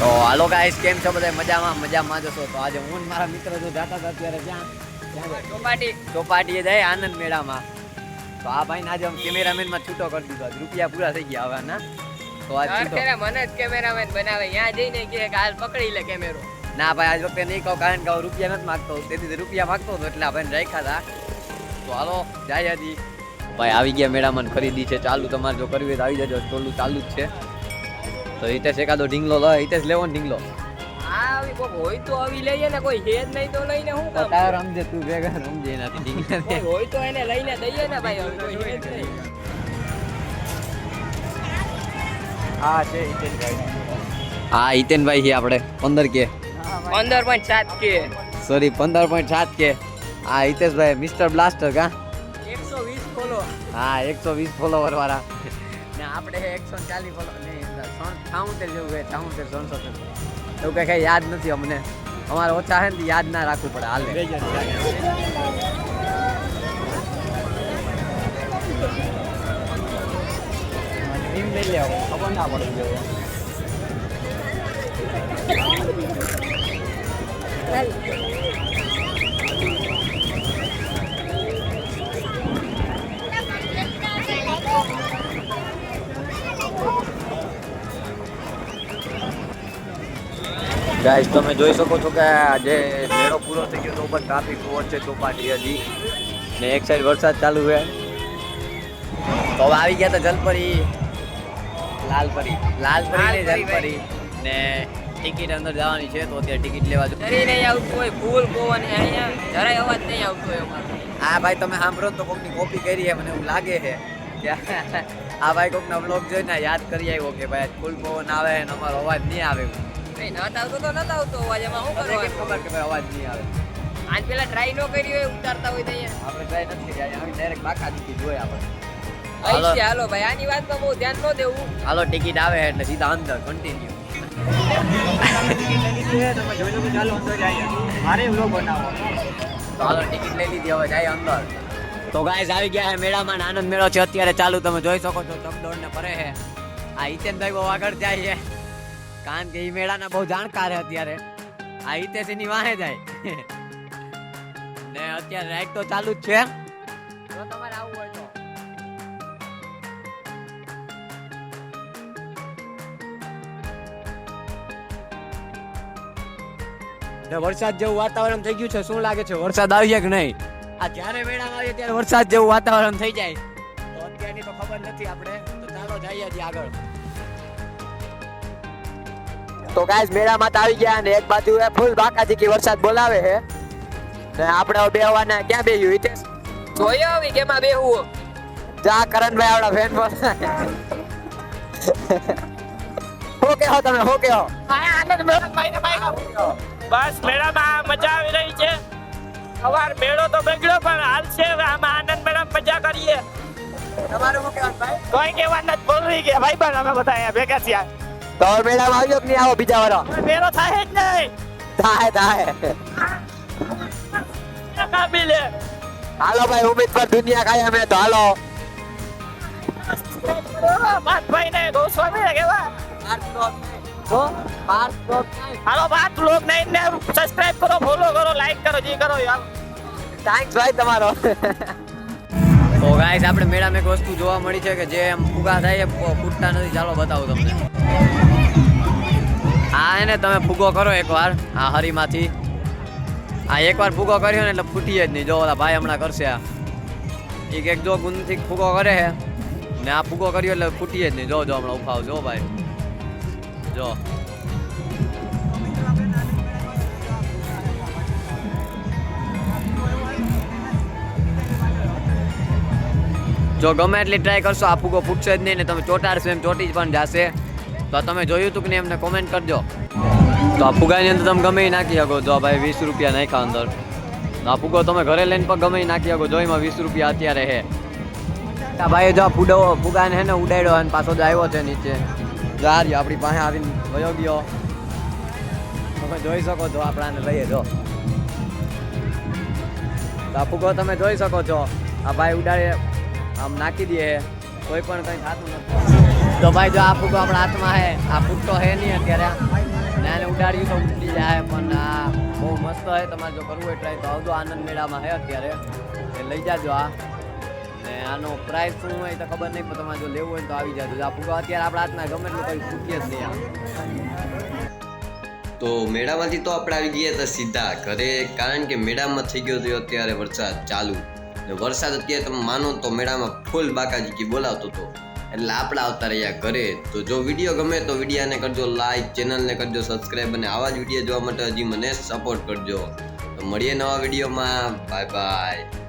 તો હાલો ગાઈસ કેમ છો બધા? મજામાં? મજામાં જશો તો આજે હું મારા મિત્ર જો જાતા હતા અત્યારે જાય? ચોપાટી. ચોપાટીએ જાય આનંદ મેળામાં. તો આ ભાઈ આજે આમ કેમેરામેનમાં છૂટો કરી દીધો. રૂપિયા પૂરા થઈ ગયા હવે ના તો આજ મને જ કેમેરામેન બનાવે. ત્યાં જઈને કે હાલ પકડી લે કેમેરો. ના ભાઈ આજ વખતે નહીં કહું કારણ કે રૂપિયા નથી માગતો. તેથી રૂપિયા માગતો હતો એટલે આ ભાઈને રાખ્યા હતા. તો હાલો જાય હજી ભાઈ આવી ગયા મેળામાં ખરીદી છે. ચાલુ તમારે જો કરવી હોય તો આવી જજો. ટોલું ચાલુ જ છે. તો હિતેશ એકાદો ઢીંગલો લો હિતેશ લેવો ને ઢીંગલો. આવી કોક હોય તો આવી લઈએ ને કોઈ છે નહીં તો લઈને હું કામ? તાર રમજે તું ભેગા રમજે એનાથી ઢીંગલા કોઈ હોય તો એને લઈને દઈએ ને ભાઈ હવે કોઈ છે નહીં. હા છે હિતેશભાઈ હા હિતેનભાઈ છે આપણે પંદર કે. પંદર પોઈન્ટ સાત કે. સોરી પંદર પોઈન્ટ સાત કે. હા હિતેશભાઈ મિસ્ટર બ્લાસ્ટર કા? એકસો વીસ હા એકસો વીસ ફોલોવર વાળા. ને આપણે એકસો ચાલીસ ફોલો છાઉતેર જેવું છે છાઉતેર સડસઠ એવું કઈ કઈ યાદ નથી અમને. અમારે ઓછા છે ને યાદ ના રાખવું પડે હાલે. ખબર ના પડે ગાઈસ તમે જોઈ શકો છો કે આજે મેળો પૂરો થઈ ગયો તો પણ ટ્રાફિક બહુ છે ચોપાટી હજી. ને એક સાઈડ વરસાદ ચાલુ છે. તો હવે આવી ગયા તો જલપરી. લાલપરી. લાલપરી ને જલપરી. ને ટિકિટ અંદર જવાની છે તો અત્યારે ટિકિટ લેવા જરી નહીં આવતું હોય ફૂલ પવન અહીંયા જરાય અવાજ નહીં આવતો હોય અમારો. હા ભાઈ તમે સાંભળો તો કોકની કોપી કરી છે મને એવું લાગે છે. આ ભાઈ કોકના બ્લોગ જોઈને યાદ કરી આવ્યો કે ભાઈ ફૂલ પવન આવે ને અમારો અવાજ નહીં આવે. નહીં નહોતા આવતો તો નતા આવતો અવાજ એમાં શું કરવાનું ખબર કે ભાઈ અવાજ નહીં આવે. આજ પેલા ટ્રાય નો કરી હોય ઉતારતા હોય તો અહીંયા. આપણે ટ્રાય નથી કર્યા આવી ડાયરેક્ટ બાકા દીધી જોઈએ આપણે. હાલો. છે હાલો ભાઈ આની વાતમાં બહુ ધ્યાન ન દેવું. હાલો ટિકિટ આવે એટલે સીધા અંદર કન્ટિન્યુ તો હાલો ટિકિટ લઈ લીધી હવે જાય અંદર. તો ગાઈઝ આવી ગયા છે મેળામાં આનંદ મેળો છે. અત્યારે ચાલુ તમે જોઈ શકો છો ચકડોળ ને ફરે છે. આ હિતેનભાઈ બહુ આગળ જાય છે. કારણ કે એ મેળાના બહુ જાણકાર અત્યારે. આ હિતેશ એની વાહે જાય. ને અત્યારે રાઈડ તો ચાલુ જ છે. જો તમારે આવવું હોય તો. ને વરસાદ જેવું વાતાવરણ થઈ ગયું છે શું લાગે છે વરસાદ આવીએ કે નહીં? આ જ્યારે મેળામાં આવીએ ત્યારે વરસાદ જેવું વાતાવરણ થઈ જાય. તો અત્યારની તો ખબર નથી આપણે. તો ચાલો જઈએ આગળ. તો ગાઈસ મેળામાં આવી ગયા અને એક બાજુ એ ફૂલ બાકાજી કે વરસાદ બોલાવે છે. ને આપણે બે હવાના ક્યાં બેહ્યું હિતેશ? જોઈએ આવી કેમાં બેહવું જા કરણભાઈ આવડા ફેન પર. હો કે હો તમે હો કે હો બસ મેળામાં મજા આવી રહી છે. સવાર મેળો તો બગડ્યો પણ હાલ છે આમાં આનંદ મેળા મજા કરીએ. તમારું શું કહેવાનું ભાઈ? કોઈ કહેવા નથી બોલ રહી ગયા. ભાઈ પણ અમે બધા અહીંયા ભેગા થયા. તો મેળામાં આવ્યો કે નહીં આવો બીજા વાળો? મેરો થાય જ નહીં. થાય થાય. કાબિલે હાલો ભાઈ ઉમેદ પર દુનિયા કાય અમે તો હાલો. ભાઈ ને ગોસ્વામી ને કેવા? હાલો બાત લોગ નહીં ને સબસ્ક્રાઇબ કરો ફોલો કરો લાઈક કરો જે કરો યાર થેન્ક્સ ભાઈ તમારો. તો ગાઈસ આપણે મેળામાં એક વસ્તુ જોવા મળી છે કે જે એમ ફુગા થાય ફૂટતા નથી. ચાલો બતાવું તમને. આ એને તમે ફૂગો કરો એકવાર, આ હરીમાંથી. આ એકવાર ફૂગો કર્યો ને એટલે ફૂટી જ નહીં. જો ઓલા ભાઈ હમણાં કરશે આ. એક એક જો ગુંદથી ફૂગો કરે છે, ને આ ફૂગો કર્યો એટલે ફૂટી જ નહીં. જો જો, હમણાં ઉફાવ. જો, ભાઈ. જો. જો ગમે એટલી ટ્રાય કરશો, આ ફૂગો ફૂટશે જ નહીં ને તમે ચોટાડશો એમ ચોટી જ પણ જશે. તો તમે જોયું હતું કે નહીં એમને કોમેન્ટ કરજો તો આ ફુગાની અંદર તમે ગમે નાખી શકો. જો ભાઈ વીસ રૂપિયા નાખ્યા અંદર. તો આ ફુગો તમે ઘરે લઈને પણ ગમે નાખી શકો. જો એમાં વીસ રૂપિયા અત્યારે હે આ ભાઈ જો ફૂડો, ફુગાને હે ને ઉડાડ્યો અને પાછો જો આવ્યો છે નીચે. જો આ રહ્યો, આપણી પાસે આવીને વયો ગયો. તમે જોઈ શકો છો આપણાને લઈએ, જો. તો આ ફુગો તમે જોઈ શકો છો. આ ભાઈ ઉડાડે, આમ નાખી દે કોઈ પણ કંઈ થતું નથી. તો જો આ ફૂગો આપણા હાથમાં હે, આ ફૂટતો હે નહીં અત્યારે. ને એને ઉડાડ્યું તો ઉડી જાય પણ આ બહુ મસ્ત છે તમારે જો કરવું હોય ટ્રાય તો આવજો. આનંદ મેળામાં છે અત્યારે. એ લઈ જાજો આ. ને આનો પ્રાઇસ શું હોય તો ખબર નહીં, પણ તમારે જો લેવું હોય તો આવી જાજો. આ ફુગા અત્યારે આપણા હાથમાં ગમે એટલું કંઈ ફૂટીએ જ નહીં તો મેળામાંથી તો આપણે આવી ગયા હતા સીધા ઘરે, કારણ કે મેળામાં થઈ ગયો હતો અત્યારે વરસાદ ચાલુ. વરસાદ અત્યારે તમે માનો તો મેળામાં ફૂલ બાકાજી બોલાવતો હતો એટલે આપણા આવતા રહ્યા ઘરે. તો જો વીડિયો ગમે તો વિડીયાને કરજો લાઈક ચેનલને કરજો સબસ્ક્રાઈબ અને આવા જ વીડિયો જોવા માટે હજી મને સપોર્ટ કરજો. તો મળીએ નવા વિડીયોમાં. Bye bye